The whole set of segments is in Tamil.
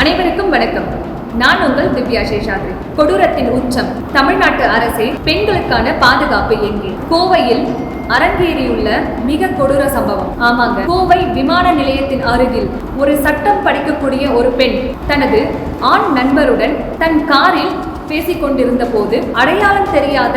அனைவருக்கும் வணக்கம். நான் உங்கள் திவ்யா சேஷாத்ரி. கொடூரத்தின் உச்சம். தமிழ்நாட்டு அரசே பெண்களுக்கான பாதுகாப்பு எங்கே? கோவையில் அரங்கேறியுள்ள மிக கொடூர சம்பவம். ஆமாங்க. கோவை விமான நிலையத்தின் அருகில் ஒரு சட்டம் படிக்கக்கூடிய ஒரு பெண் தனது ஆண் நண்பருடன் தன் காரில் பேசிக் கொண்டிருந்த போது அடையாளம் தெரியாத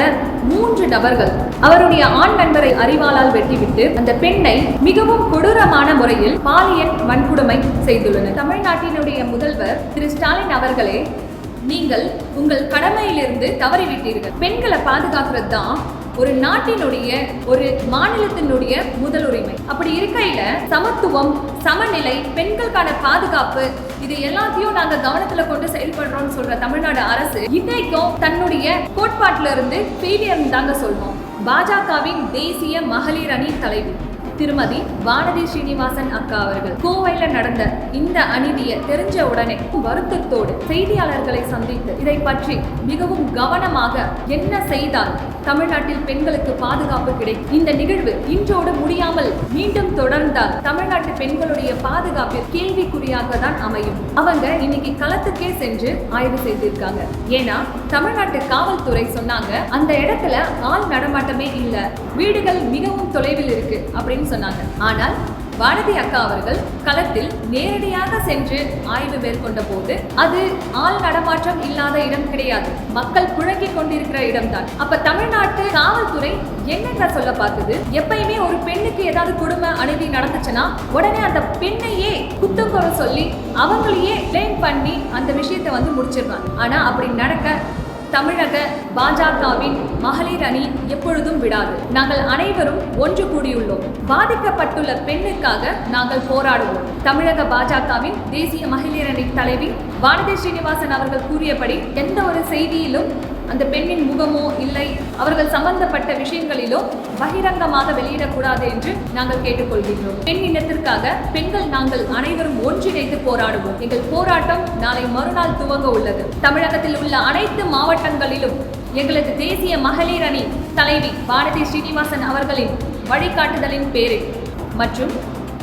மூன்று நபர்கள் அவருடைய ஆண் நண்பரை அறிவாளால் வெட்டிவிட்டு அந்த பெண்ணை மிகவும் கொடூரமான முறையில் பாலியல் வன்கொடுமை செய்துள்ளனர். தமிழ்நாட்டினுடைய முதல்வர் திரு ஸ்டாலின் அவர்களே நீங்கள் உங்கள் கடமையிலிருந்து தவறிவிட்டீர்கள். பெண்களை பாதுகாக்கிறது தான் ஒரு நாட்டினுடைய ஒரு மாநிலத்தினுடைய முதல் உரிமை அப்படி இருக்கையில சமத்துவம் சமநிலை பெண்களுக்கான பாதுகாப்பு இது எல்லாத்தையும் நாங்க கவனத்துல கொண்டு செயல்படுறோம்னு சொல்ற தமிழ்நாடு அரசு இன்னைக்கும் தன்னுடைய கோட்பாட்டுல இருந்து ஃபெயிலியர் தாங்க சொல்வோம் பாஜகவின் தேசிய மகளிர் அணி தலைவி. திருமதி வானதி ஸ்ரீனிவாசன் அக்கா அவர்கள். கோவையில நடந்த இந்த அநீதியை தெரிஞ்ச உடனே வருத்தத்தோடு செய்தியாளர்களை சந்தித்து இதை பற்றி மிகவும் கவனமாக என்ன செய்தால் தமிழ்நாட்டில் பெண்களுக்கு பாதுகாப்பு கிடைக்கும்? இந்த நிகழ்வு இன்றோடு முடியாமல் மீண்டும் தொடர்ந்தால் தமிழ்நாட்டு பெண்களுடைய பாதுகாப்பு கேள்விக்குறியாக தான் அமையும். அவங்க இன்னைக்கு களத்துக்கே சென்று ஆய்வு செய்திருக்காங்க. ஏன்னா தமிழ்நாட்டு காவல்துறை சொன்னாங்க அந்த இடத்துல ஆள் நடமாட்டமே இல்ல. வீடுகள் மிகவும் தொலைவில் இருக்கு அப்படின்னு சொன்னாங்க. ஆனால் பாரதி அக்கா அவர்கள் களத்தில் நேரடியாக சென்று ஆய்வு மேற்கொண்ட போது அது ஆள் நடமாற்றம் இல்லாத இடம் கிடையாது. மக்கள் புழங்கிக் கொண்டிருக்கிற இடம்தான். அப்ப தமிழ்நாட்டு காவல்துறை என்னங்க சொல்ல பார்த்தது எப்பயுமே ஒரு பெண்ணுக்கு ஏதாவது குடும்ப அநீதி நடந்துச்சுன்னா உடனே அந்த பெண்ணையே குத்தம் குறை சொல்லி அவங்களையே பிளேம் பண்ணி அந்த விஷயத்தை வந்து முடிச்சிடுறாங்க. ஆனா அப்படி நடக்க தமிழக பாஜகவின் மகளிர் அணி எப்பொழுதும் விடாது. நாங்கள் அனைவரும் ஒன்று கூடியுள்ளோம். பாதிக்கப்பட்டுள்ள பெண்ணுக்காக நாங்கள் போராடுவோம். தமிழக பாஜகவின் தேசிய மகளிர் அணி தலைவி வானதி ஸ்ரீனிவாசன் அவர்கள் கூறியபடி எந்த ஒரு செய்தியிலும் அந்த பெண்ணின் முகமோ இல்லை அவர்கள் சம்பந்தப்பட்ட விஷயங்களிலோ பகிரங்கமாக வெளியிடக்கூடாது என்று நாங்கள் கேட்டுக்கொள்கின்றோம். பெண் இனத்திற்காக பெண்கள் நாங்கள் அனைவரும் ஒன்றிணைந்து போராடுவோம். எங்கள் போராட்டம் நாளை மறுநாள் துவங்க உள்ளது. தமிழகத்தில் உள்ள அனைத்து மாவட்டங்களிலும் எங்களது தேசிய மகளிர் அணி தலைவி பாரதி ஸ்ரீனிவாசன் அவர்களின் வழிகாட்டுதலின் பேரில் மற்றும்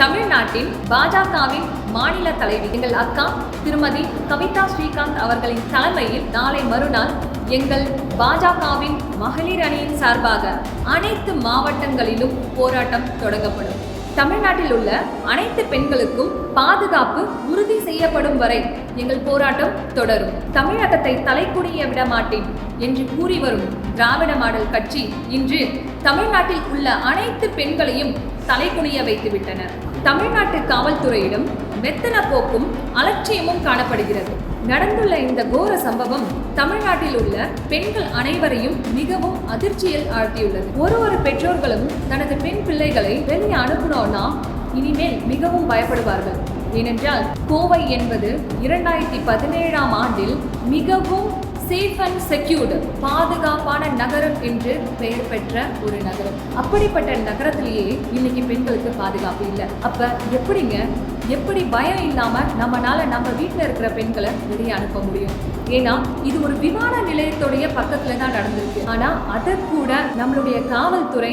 தமிழ்நாட்டின் பாஜகவின் மாநில தலைவி எங்கள் அக்கா திருமதி கவிதா ஸ்ரீகாந்த் அவர்களின் தலைமையில் நாளை மறுநாள் எங்கள் பாஜகவின் மகளிர் அணியின் சார்பாக அனைத்து மாவட்டங்களிலும் போராட்டம் தொடங்கப்படும். தமிழ்நாட்டில் உள்ள அனைத்து பெண்களுக்கும் பாதுகாப்பு உறுதி செய்யப்படும் வரை எங்கள் போராட்டம் தொடரும். தமிழகத்தை தலைக்குனிய விட மாட்டேன் என்று கூறி வரும் திராவிட மாடல் கட்சி இன்று தமிழ்நாட்டில் உள்ள அனைத்து பெண்களையும் தலைக்குனிய வைத்துவிட்டனர். தமிழ்நாட்டு காவல்துறையிடம் மெத்தன போக்கும் அலட்சியமும் காணப்படுகிறது. நடந்துள்ள இந்த கோர சம்பவம் தமிழ்நாட்டில் உள்ள பெண்கள் அனைவரையும் மிகவும் அதிர்ச்சியில் ஆழ்த்தியுள்ளது. ஒரு ஒரு பெற்றோர்களும் தனது பெண் பிள்ளைகளை வெளியே அனுப்பணும்னா இனிமேல் மிகவும் பயப்படுவார்கள். ஏனென்றால் கோவை என்பது இரண்டாயிரத்தி பதினேழாம் ஆண்டில் மிகவும் சேஃப் அண்ட் செக்யூர்டு பாதுகாப்பான நகரம் என்று பெயர் பெற்ற ஒரு நகரம். அப்படிப்பட்ட நகரத்திலேயே இன்னைக்கு பெண்களுக்கு பாதுகாப்பு இல்லை. அப்ப எப்படிங்க? எப்படி பயம் இல்லாம நம்மனால நம்ம வீட்டில் இருக்கிற பெண்களை வெளியே அனுப்ப முடியும்? ஏன்னா இது ஒரு விமான நிலையத்துடைய பக்கத்துல தான் நடந்திருக்கு. ஆனா அதை கூட நம்மளுடைய காவல்துறை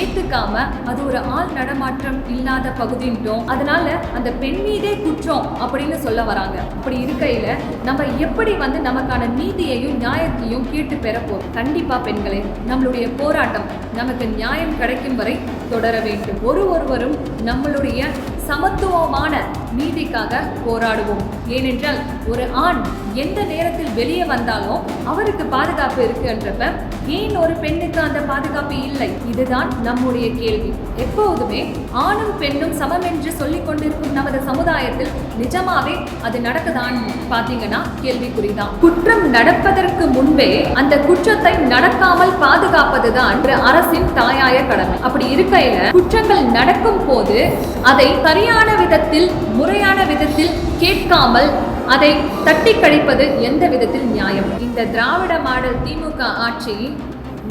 ஏத்துக்காம அது ஒரு ஆள் நடமாற்றம் இல்லாத பகுதின்ட்டோம். அதனால அந்த பெண் மீதே குற்றம் அப்படின்னு சொல்ல வராங்க. அப்படி இருக்கையில நம்ம எப்படி வந்து நமக்கான நீதியையும் நியாயத்தையும் கேட்டு பெறப்போம் கண்டிப்பா பெண்களே நம்மளுடைய போராட்டம் நமக்கு நியாயம் கிடைக்கும் வரை தொடர வேண்டும். ஒரு ஒருவரும் நம்மளுடைய சமத்துவமான நீதிக்காக போராடுவோம். ஏனென்றால் ஒரு ஆண் எந்த நேரத்தில் வெளியே வந்தாலும் அவருக்கு பாதுகாப்பு இருக்குன்றப்ப ஏன் ஒரு பெண்ணுக்கு அந்த பாதுகாப்பு இல்லை? இதுதான் நம்முடைய கேள்வி. எப்போதுமே ஆணும் பெண்ணும் சமம் என்று சொல்லிக் கொண்டிருக்கும் நமது சமுதாயத்தில் நிஜமாவே அது நடக்குதான். பாத்தீங்கன்னா கேள்விக்குறிதான். குற்றம் நடப்பதற்கு முன்பே அந்த குற்றத்தை நடக்காமல் பாதுகாப்பதுதான் அரசின் தாயாய கடமை. அப்படி இருக்கையில குற்றங்கள் நடக்கும் போது அதை சரியான விதத்தில் முறையான விதத்தில் கேட்காமல் அதை தட்டி கழிப்பது எந்த விதத்தில் நியாயம்? இந்த திராவிட மாடல் திமுக ஆட்சி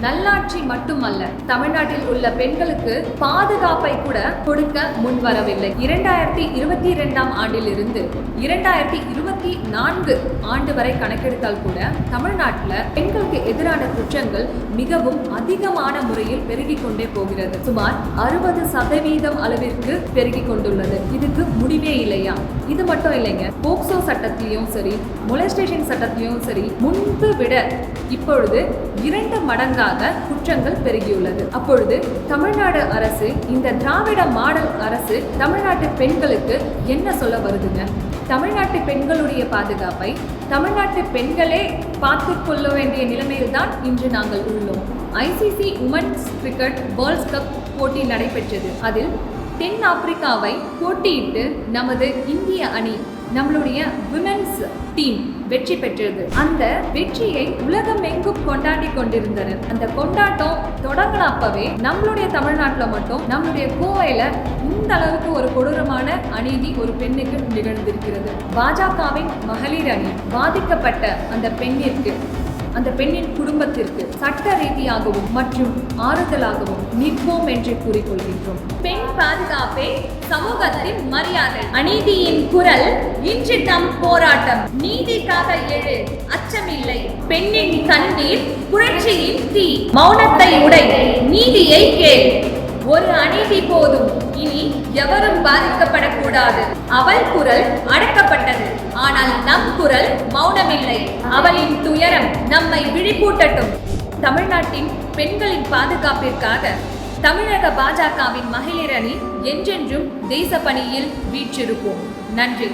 நல்லாட்சி மட்டுமல்ல தமிழ்நாட்டில் உள்ள பெண்களுக்கு பாதுகாப்பை கூட கொடுக்க முன்வரவில்லை. இரண்டாயிரத்தி இருபத்தி இரண்டாம் ஆண்டிலிருந்து இரண்டாயிரத்தி இருபத்தி நான்கு ஆண்டு வரை கணக்கெடுத்தால் கூட தமிழ்நாட்டில் பெண்களுக்கு எதிரான குற்றங்கள் மிகவும் அதிகமான முறையில் பெருகிக் கொண்டே போகிறது. சுமார் அறுபது சதவீதம் அளவிற்கு பெருகிக் கொண்டுள்ளது. இதுக்கு முடிவே இல்லையா? இது மட்டும் இல்லைங்க. போக்சோ சட்டத்திலையும் சரி மொலஸ்டேஷன் சட்டத்திலையும் சரி முன்பு விட இப்பொழுது இரண்டு மடங்காக குற்றங்கள் பெருகியுள்ளது. அப்பொழுது தமிழ்நாடு அரசு இந்த திராவிட மாடல் அரசு தமிழ்நாட்டு பெண்களுக்கு என்ன சொல்ல வருதுங்க? தமிழ்நாட்டு பெண்களுடைய பாதுகாப்பை தமிழ்நாட்டு பெண்களே பார்த்து கொள்ள வேண்டிய நிலைமையில்தான் இன்று நாங்கள் உள்ளோம். ICC women's cricket world cup போட்டி நடைபெற்றது. அதில் தென் ஆப்பிரிக்காவை போட்டியிட்டு நமது இந்திய அணி நம்மளுடைய விமென்ஸ் டீம் வெற்றி பெற்றது. அந்த வெற்றியை உலகம் எங்கும் கொண்டாடி கொண்டிருந்தனர் அந்த கொண்டாட்டம் தொடங்கின நம்மளுடைய தமிழ்நாட்டில் மட்டும் நம்மளுடைய கோவையில இந்த அளவுக்கு ஒரு கொடூரமான அநீதி ஒரு பெண்ணுக்கு நிகழ்ந்திருக்கிறது. பாஜகவின் மகளிர் அணி பாதிக்கப்பட்ட அந்த பெண்ணிற்கு அந்த பெண்ணின் குடும்பத்திற்கு சட்ட ரீதியாகவும் மற்றும் ஆறுதலாகவும் நிற்போம் என்று கூறிக்கொள்கின்றோம். பெண் பாதுகாப்பே சமூகத்தின் மரியாதை. அநீதியின் குரல் இன்று நம் போராட்டம். நீதிக்காக எழு அச்சமில்லை. பெண்ணின் கண்ணீர் புரட்சியின் தீ. மௌனத்தை உடை நீதியை கேள். ஒரு அநீதி போதும். இனி எவரும் பாதிக்கப்படக்கூடாது. அவள் குரல் அடக்கப்பட்டது. ஆனால் நம் குரல் மௌனமில்லை. அவளின் துயரம் நம்மை விழிப்பூட்டட்டும். தமிழ்நாட்டின் பெண்களின் பாதுகாப்பிற்காக தமிழக பாஜகவின் மகளிரணி என்றென்றும் தேச பணியில் வீற்றிருப்போம். நன்றி.